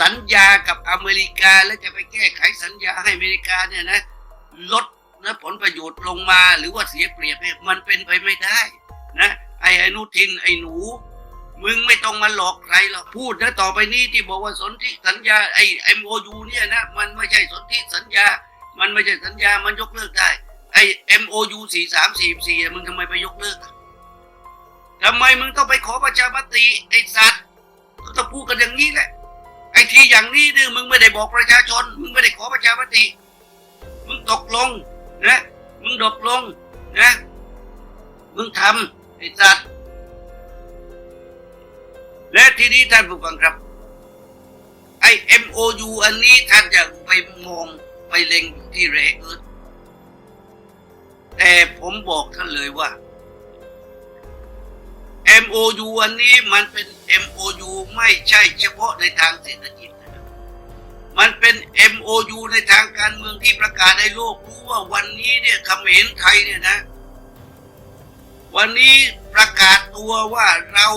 สัญญากับอเมริกาแล้วจะไปแก้ไขสัญญาให้อเมริกาเนี่ยนะลดนะผลประโยชน์ลงมาหรือว่าเสียเปรียบเนี่ยมันเป็นไปไม่ได้นะไอ้อนุทินไอ้หนู มึงไม่ต้องมาหลอกใครหรอกพูดนะต่อไปนี้ที่บอกว่าสนธิสัญญาไอ้เอ็มโอยูเนี่ยนะมันไม่ใช่สนธิสัญญา มันไม่ใช่สัญญามันยกเลิกได้ไอ้ MOU สี่สามสี่สี่มึงทำไมไปยกเลิกทำไมมึงต้องไปขอประชามติไอ้สัตว์ก็ต้องพูดกันอย่างนี้แหละ ไอ้ที่อย่างนี้เนี่ยมึงไม่ได้บอกประชาชน มึงไม่ได้ขอประชามติ มึงตกลงนะมึงดกลงนะมึงทำไอ้สัตว์และทีนี้ท่านผู้ฟังครับ ไอ้ MOU อันนี้ท่านจะไปมองไปเล็งที่เรเอิร์ธแต่ผมบอกท่านเลยว่า MOU อันนี้มันเป็น M ไม่ใช่เฉพาะในทางเศรษฐกิจนะครับมันเป็น MOU ในทางการเมืองที่ประกาศให้โลกรู้ว่าวันนี้เนี่ยเขมรไทยเนี่ยนะ วันนี้ประกาศตัวว่าเรา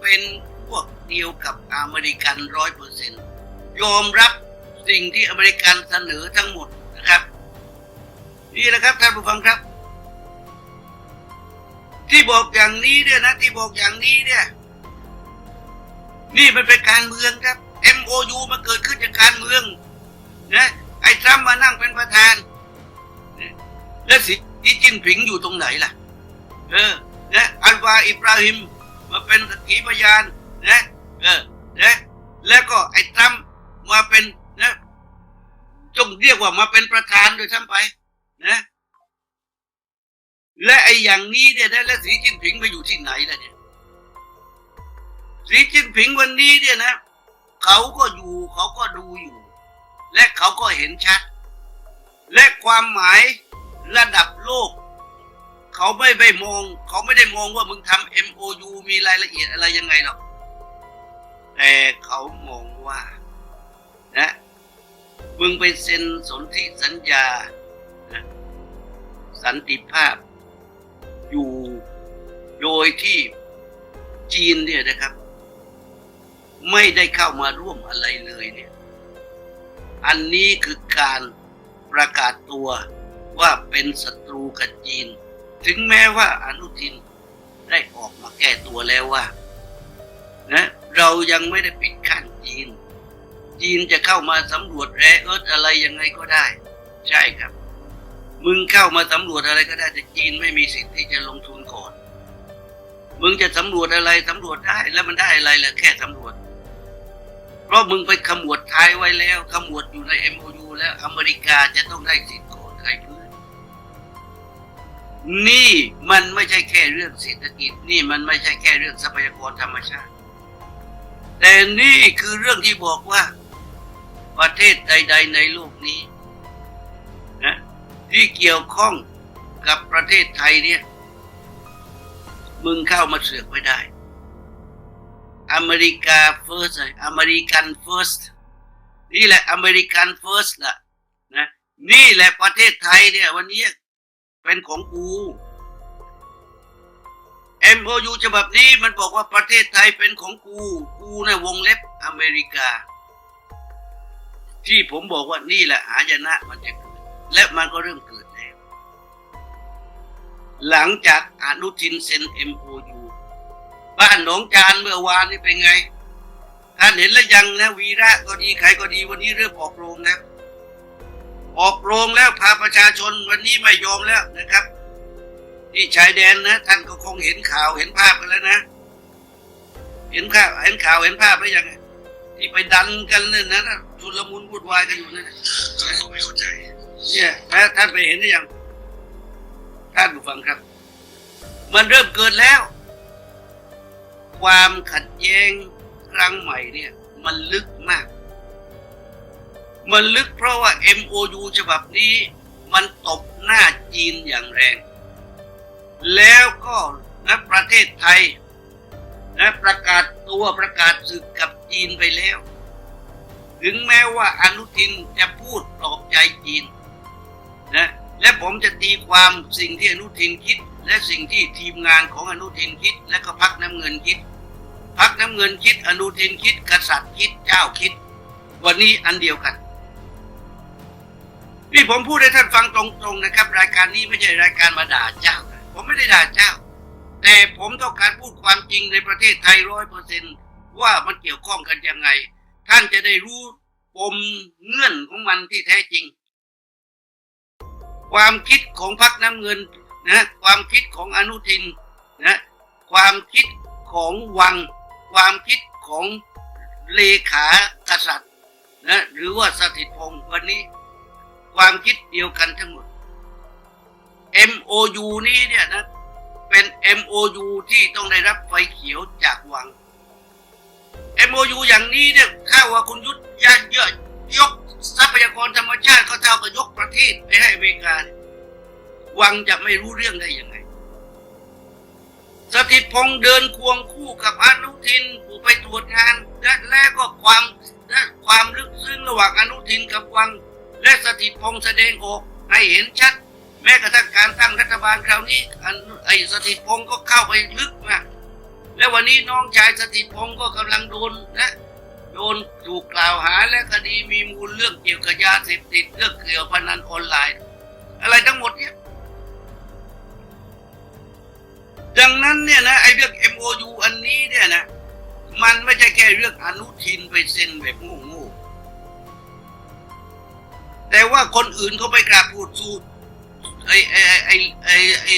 เป็นพวกเดียวกับอเมริกันร้อยเปอร์เซ็นต์ยอมรับสิ่งที่อเมริกันเสนอทั้งหมดนะครับ นี่แหละครับท่านผู้ฟังครับ ที่บอกอย่างนี้เนี่ยนะ ที่บอกอย่างนี้เนี่ย นี่มันเป็นการเมืองครับ MOU มันเกิดขึ้นจากการเมืองนะไอ้ทรัมป์มานั่งเป็นประธานนะแล้วสีจิ้นผิงอยู่ตรงไหนล่ะ เออนะอัลวาอิบราฮิมมาเป็นสกีพยานนะเออนะแล้วก็ไอ้ทรัมป์มาเป็นนะจงเรียกว่ามาเป็นประธานโดยทั้งไป นะ และไอ้อย่างนี้เนี่ยแล้วสีจิ้นผิงไปอยู่ที่ไหนล่ะเนี่ย สีจิ้นผิงวันนี้เนี่ยนะเขาก็อยู่เขาก็ดูอยู่ และเขาก็เห็นชัด และความหมายระดับโลก เขาไม่ไปมอง เขาไม่ได้มองว่ามึงทำ MOU มีรายละเอียดอะไรยังไงหรอกแต่เขามองว่านะมึงไปเซ็นสนธิสัญญานะสันติภาพ อยู่โดยที่จีนเนี่ยนะครับ ไม่ได้เข้ามาร่วมอะไรเลยเนี่ย อันนี้คือการประกาศตัวว่าเป็นศัตรูกับจีน ถึงแม้ว่าอนุทินได้ออกมาแก้ตัวแล้วว่านะเรายังไม่ได้ปิดขั้นจีน จีนจะเข้ามาสำรวจแร่เอิร์ธอะไรยังไงก็ได้ ใช่ครับ มึงเข้ามาสำรวจอะไรก็ได้แต่จีนไม่มีสิทธิ์ที่จะลงทุนก่อน มึงจะสำรวจอะไรสำรวจได้แล้วมันได้อะไรล่ะแค่สำรวจ เพราะมึงไปขมวดท้ายไว้แล้ว ขมวดอยู่ใน MOU แล้วอเมริกาจะต้องได้สิทธิ์ก่อนใครเพื่อนนี่มันไม่ใช่แค่เรื่องเศรษฐกิจ นี่มันไม่ใช่แค่เรื่องทรัพยากรธรรมชาติ แต่นี่คือเรื่องที่บอกว่า ประเทศใด ๆ ในโลกนี้นะที่เกี่ยวข้องกับประเทศไทยเนี่ย มึงเข้ามาเสือกไม่ได้ อเมริกา first เลยอเมริกัน first นี่แหละอเมริกัน first ล่ะนะนี่แหละประเทศไทยเนี่ยวันนี้เป็นของกู MOU ฉบับนี้มันบอกว่าประเทศไทยเป็นของกู กูในะวงเล็บอเมริกา ที่ผมบอกว่านี่แหละหายนะมันจะเกิด และมันก็เริ่มเกิดแล้ว หลังจากอนุทินเซ็น MOU บ้านหนองจานเมื่อวานนี่เป็นไง ท่านเห็นแล้วยังนะวีระก็ดีใครก็ดีวันนี้เริ่มออกโรงแล้วออกโรงแล้วพาประชาชนวันนี้ไม่ยอมแล้วนะครับ ที่ชายแดนนะ ท่านก็คงเห็นข่าวเห็นภาพกันแล้วนะ เห็นข่าวเห็นข่าวเห็นภาพแล้วยังที่ไปดันกันเนี่ยนะชุลมุนวุ่นวายกันอยู่นั่นนะเขาไม่เข้าใจเนี่ยท่านไปเห็นหรือยังท่านผู้ฟังครับ มันเริ่มเกิดแล้ว ความขัดแย้งครั้งใหม่เนี่ยมันลึกมาก มันลึกเพราะว่า MOU ฉบับนี้มันตบหน้าจีนอย่างแรง แล้วก็นะประเทศไทยนะประกาศตัวประกาศศึกกับจีนไปแล้ว ถึงแม้ว่าอนุทินจะพูดปลอบใจจีนนะและผมจะตีความสิ่งที่อนุทินคิด และสิ่งที่ทีมงานของอนุทินคิด และก็พักน้ำเงินคิดพักน้ำเงินคิด อนุทินคิด กษัตริย์คิดเจ้าคิด วันนี้อันเดียวกันนี่ผมพูดให้ท่านฟังตรงๆนะครับ รายการนี้ไม่ใช่รายการมาด่าเจ้า ผมไม่ได้ด่าเจ้า แต่ผมต้องการพูดความจริงในประเทศไทยร้อยเปอร์เซนว่ามันเกี่ยวข้องกันยังไง ท่านจะได้รู้ปมเงื่อนของมันที่แท้จริง ความคิดของพรรคน้ำเงิน นะความคิดของอนุทินนะความคิดของวัง ความคิดของเลขากษัตริย์นะหรือว่าสถิตพงศ์วันนี้ ความคิดเดียวกันทั้งหมด MOU นี้เนี่ยนะเป็น MOU ที่ต้องได้รับไฟเขียวจากวัง MOU อย่างนี้เนี่ยข้าว่าคุณยุทธยาเยอะยกทรัพยากรธรรมชาติก็เท่ากับยกประเทศไปให้อเมริกาเนี่ย วังจะไม่รู้เรื่องได้ยังไง สถิตพงษ์เดินควงคู่กับอนุทินผู้ไปตรวจงานและและก็ความและความลึกซึ้งระหว่างอนุทินกับวัง และสถิตพงษ์แสดงออกให้เห็นชัด แม้กระทั่งการตั้งรัฐบาลคราวนี้ไอ้สถิตพงษ์ก็เข้าไปลึกมากและวันนี้น้องชายสถิตพงษ์ก็กำลังโดนนะโดนถูกกล่าวหาและคดีมีมูลเรื่องเกี่ยวกับยาเสพติดเรื่องเกี่ยวกับพนันออนไลน์ อะไรทั้งหมดเนี่ย ดังนั้นเนี่ยนะไอ้เรื่อง MOU อันนี้เนี่ยนะ มันไม่ใช่แค่เรื่องอนุทินไปเซ็นแบบโง่ๆแต่ว่าคนอื่นเขาไปกราบพูดสูตรไอ้ไอ้ไอ้ไอ้ไอ้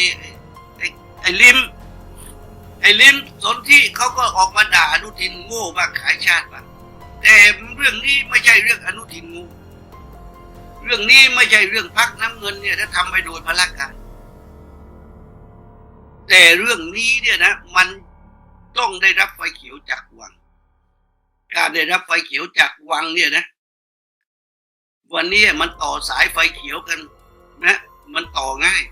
ไอ้ไอ้ลิมไอ้ลิมสนที่เขาก็ออกมาด่าอนุทินโง่บ้างขายชาติบ้างแต่เรื่องนี้ไม่ใช่เรื่องอนุทินง่เรื่องนี้ไม่ใช่เรื่องพักน้ำเงินเนี่ยถ้าทำไปโดยพละการ แต่เรื่องนี้เนี่ยนะ มันต้องได้รับไฟเขียวจากวัง การได้รับไฟเขียวจากวังเนี่ยนะ วันนี้มันต่อสายไฟเขียวกันนะ มันต่อง่าย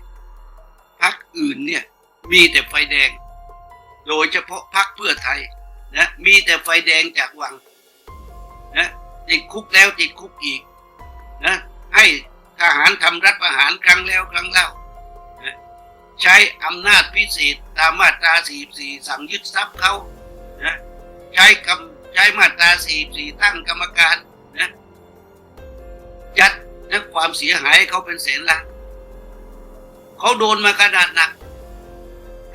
พักอื่นเนี่ย มีแต่ไฟแดง โดยเฉพาะพักเพื่อไทยนะมีแต่ไฟแดงจากวังนะติดคุกแล้วติดคุกอีกนะให้ทหารทำรัฐประหารครั้งแล้วครั้งเล่า ใช้อำนาจพิเศษตามมาตรา 44 สั่งยึดทรัพย์เขานะใช้กำใช้มาตรา 44 ตั้งกรรมการนะยัดนะความเสียหายเขาเป็นแสนล้านเขาโดนมากระดหนัก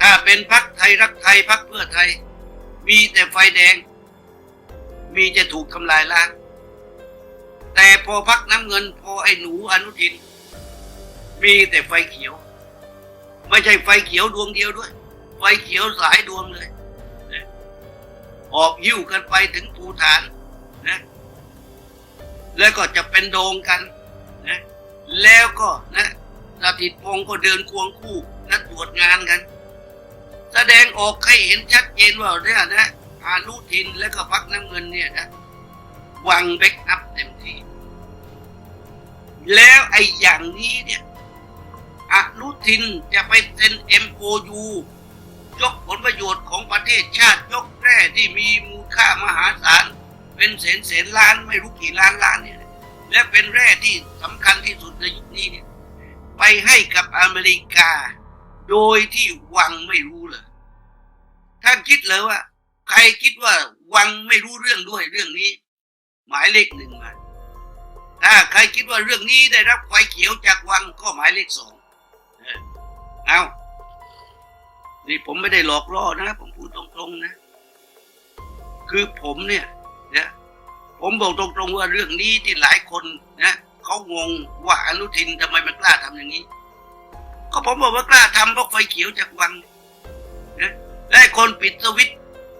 ถ้าเป็นพักไทยรักไทยพักเพื่อไทย มีแต่ไฟแดง มีจะถูกทำลายล้างแต่พอพักน้ำเงินพอไอ้หนูอนุทิน มีแต่ไฟเขียว ไม่ใช่ไฟเขียวดวงเดียวด้วย ไฟเขียวหลายดวงเลยออกหิ้วกันไปถึงภูฐานนะแล้วก็จะเป็นโดงกันนะแล้วก็นะสถิตพงก็เดินควงคู่นะตรวจงานกัน แสดงออกให้เห็นชัดเจนว่าเนี่ยนะอานุทินและก็พักน้ำเงินเนี่ยนะวางแบ็กอัพเต็มที่แล้วไอ้อย่างนี้เนี่ย ทินจะไปเซ็น MOU ยกผลประโยชน์ของประเทศชาติยกแร่ที่มีมูลค่ามหาศาล เป็นแสนแสนล้านไม่รู้กี่ล้านล้านเนี่ยและเป็นแร่ที่สำคัญที่สุดในยุคนี้เนี่ยไปให้กับอเมริกา โดยที่วังไม่รู้เลยท่านคิดเลยว่า ใครคิดว่าวังไม่รู้เรื่องด้วยเรื่องนี้ หมายเลขหนึ่งมาถ้าใครคิดว่าเรื่องนี้ได้รับไฟเขียวจากวังก็หมายเลขสอง เอานี่ผมไม่ได้หลอกล่อนะ ผมพูดตรงๆนะ คือผมเนี่ยนะผมบอกตรงๆว่าเรื่องนี้ที่หลายคนนะเขางงว่าอนุทินทำไมมันกล้าทำอย่างนี้ ก็ผมบอกว่ากล้าทำเพราะไฟเขียวจากวังนะและคนปิดสวิต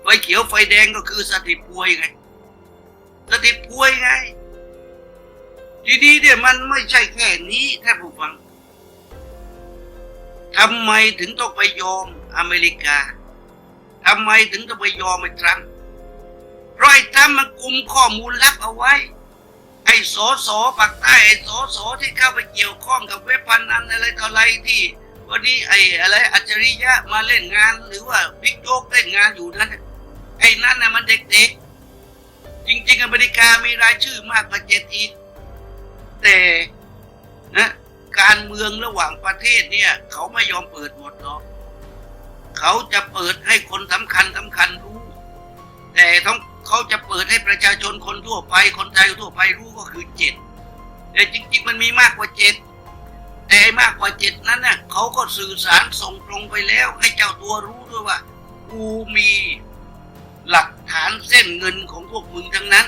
ไฟเขียวไฟแดงก็คือสถิตพวยไงสถิตพวยไง ทีนี้เนี่ยมันไม่ใช่แค่นี้ท่านผู้ฟัง ทำไมถึงต้องไปยอมอเมริกาทำไมถึงต้องไปยอมไอ้ทรัมป์เพราะไอ้ทรัมป์มันกุมข้อมูลลับเอาไว้ ไอ้สอสอปากใต้ไอ้สอสอที่เข้าไปเกี่ยวข้องกับเว็บพนันอะไรต่ออะไรที่วันนี้ไอ้อะไรอัจฉริยะมาเล่นงานหรือว่าบิ๊กโจ๊กเล่นงานอยู่นั้นไอ้นั่นน่ะมันเด็กๆ จริง ๆ อเมริกามีรายชื่อมากกว่าเจ็ดอีกแต่นะ การเมืองระหว่างประเทศเนี่ย เขาไม่ยอมเปิดหมดหรอกเขาจะเปิดให้คนสำคัญสำคัญรู้ แต่ต้องเขาจะเปิดให้ประชาชนคนทั่วไป คนไทยทั่วไปรู้ก็คือเจ็ดแต่จริง ๆ มันมีมากกว่าเจ็ดแต่มากกว่าเจ็ดนั้นน่ะเขาก็สื่อสารส่งตรงไปแล้ว ให้เจ้าตัวรู้ด้วยว่ากูมีหลักฐานเส้นเงินของพวกมึงทั้งนั้น